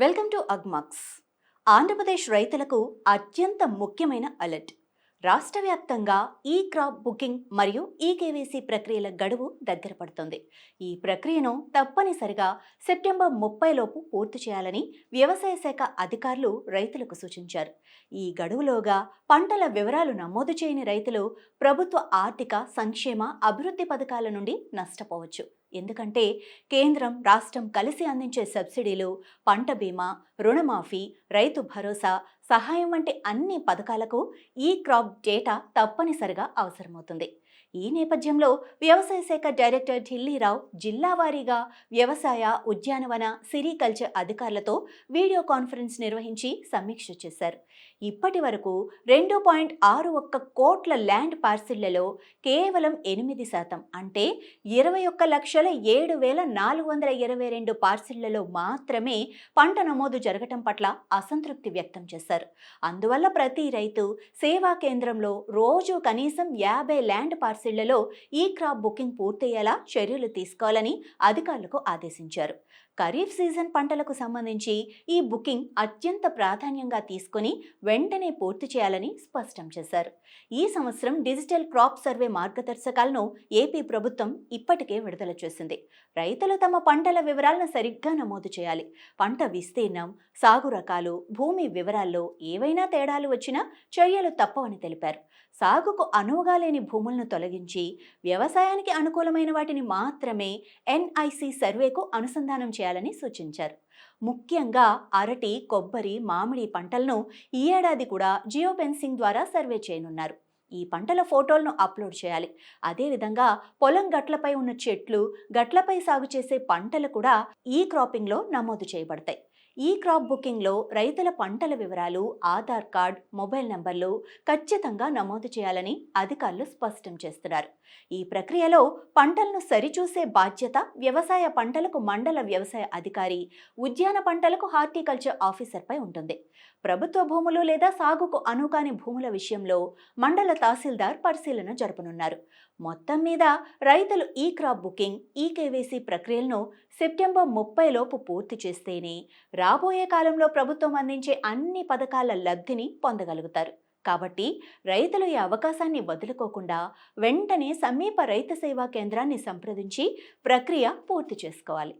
Welcome to Agmax. Andhra Pradesh రైతులకు అత్యంత ముఖ్యమైన అలర్ట్. రాష్ట్ర వ్యాప్తంగా ఈ క్రాప్ బుకింగ్ మరియు ఈ కేవైసీ ప్రక్రియల గడువు దగ్గర పడుతుంది. ఈ ప్రక్రియను తప్పనిసరిగా సెప్టెంబర్ ముప్పై లోపు పూర్తి చేయాలని వ్యవసాయ శాఖ అధికారులు రైతులకు సూచించారు. ఈ గడువులోగా పంటల వివరాలు నమోదు చేయని రైతులు ప్రభుత్వ ఆర్థిక సంక్షేమ అభివృద్ధి పథకాల నుండి నష్టపోవచ్చు. ఎందుకంటే కేంద్రం రాష్ట్రం కలిసి అందించే సబ్సిడీలు పంట బీమా రుణమాఫీ రైతు భరోసా సహాయం వంటి అన్ని పథకాలకు ఈ క్రాప్ డేటా తప్పనిసరిగా అవసరమవుతుంది. ఈ నేపథ్యంలో వ్యవసాయ శాఖ డైరెక్టర్ ఢిల్లీరావు జిల్లా వారీగా వ్యవసాయ ఉద్యానవన సిరికల్చర్ అధికారులతో వీడియో కాన్ఫరెన్స్ నిర్వహించి సమీక్ష చేశారు. ఇప్పటి వరకు రెండు పాయింట్ ఆరు ఒక్క కోట్ల ల్యాండ్ పార్సిళ్ళలో కేవలం ఎనిమిది శాతం అంటే ఇరవై ఒక్క లక్షల ఏడు వేల నాలుగు వందల ఇరవై రెండు పార్సిళ్ళలో మాత్రమే పంట నమోదు జరగటం పట్ల అసంతృప్తి వ్యక్తం చేశారు. అందువల్ల ప్రతి రైతు సేవా కేంద్రంలో రోజు కనీసం యాభై ల్యాండ్ పార్సిళ్ళలో ఈ క్రాప్ బుకింగ్ పూర్తయ్యేలా చర్యలు తీసుకోవాలని అధికారులకు ఆదేశించారు. ఖరీఫ్ సీజన్ పంటలకు సంబంధించి ఈ బుకింగ్ అత్యంత ప్రాధాన్యంగా తీసుకుని వెంటనే పూర్తి చేయాలని స్పష్టం చేశారు. ఈ సంవత్సరం డిజిటల్ క్రాప్ సర్వే మార్గదర్శకాలను ఏపీ ప్రభుత్వం ఇప్పటికే విడుదల చేసింది. రైతులు తమ పంటల వివరాలను సరిగ్గా నమోదు చేయాలి. పంట విస్తీర్ణం సాగు రకాలు భూమి వివరాల్లో ఏవైనా తేడాలు వచ్చినా చర్యలు తప్పవని తెలిపారు. సాగుకు అనువుగా లేని భూములను తొలగించి వ్యవసాయానికి అనుకూలమైన వాటిని మాత్రమే ఎన్ఐసి సర్వేకు అనుసంధానం చేయాలని సూచించారు. ముఖ్యంగా అరటి కొబ్బరి మామిడి పంటలను ఈ ఏడాది కూడా జియో ఫెన్సింగ్ ద్వారా సర్వే చేయనున్నారు. ఈ పంటల ఫోటోలను అప్లోడ్ చేయాలి. అదేవిధంగా పొలం గట్లపై ఉన్న చెట్లు గట్లపై సాగు చేసే పంటలు కూడా ఈ క్రాపింగ్లో నమోదు చేయబడతాయి. ఈ క్రాప్ బుకింగ్లో రైతుల పంటల వివరాలు ఆధార్ కార్డ్ మొబైల్ నంబర్లు ఖచ్చితంగా నమోదు చేయాలని అధికారులు స్పష్టం చేస్తున్నారు. ఈ ప్రక్రియలో పంటలను సరిచూసే బాధ్యత వ్యవసాయ పంటలకు మండల వ్యవసాయ అధికారి ఉద్యాన పంటలకు హార్టికల్చర్ ఆఫీసర్పై ఉంటుంది. ప్రభుత్వ భూములు లేదా సాగుకు అనుకాని భూముల విషయంలో మండల తహసీల్దార్ పరిశీలన జరపనున్నారు. మొత్తం మీద రైతులు e crop booking e KYC ప్రక్రియలను సెప్టెంబర్ ముప్పై లోపు పూర్తి చేస్తేనే రాబోయే కాలంలో ప్రభుత్వం అందించే అన్ని పథకాల లబ్ధిని పొందగలుగుతారు. కాబట్టి రైతులు ఈ అవకాశాన్ని వదులుకోకుండా వెంటనే సమీప రైతు సేవా కేంద్రాన్ని సంప్రదించి ప్రక్రియ పూర్తి చేసుకోవాలి.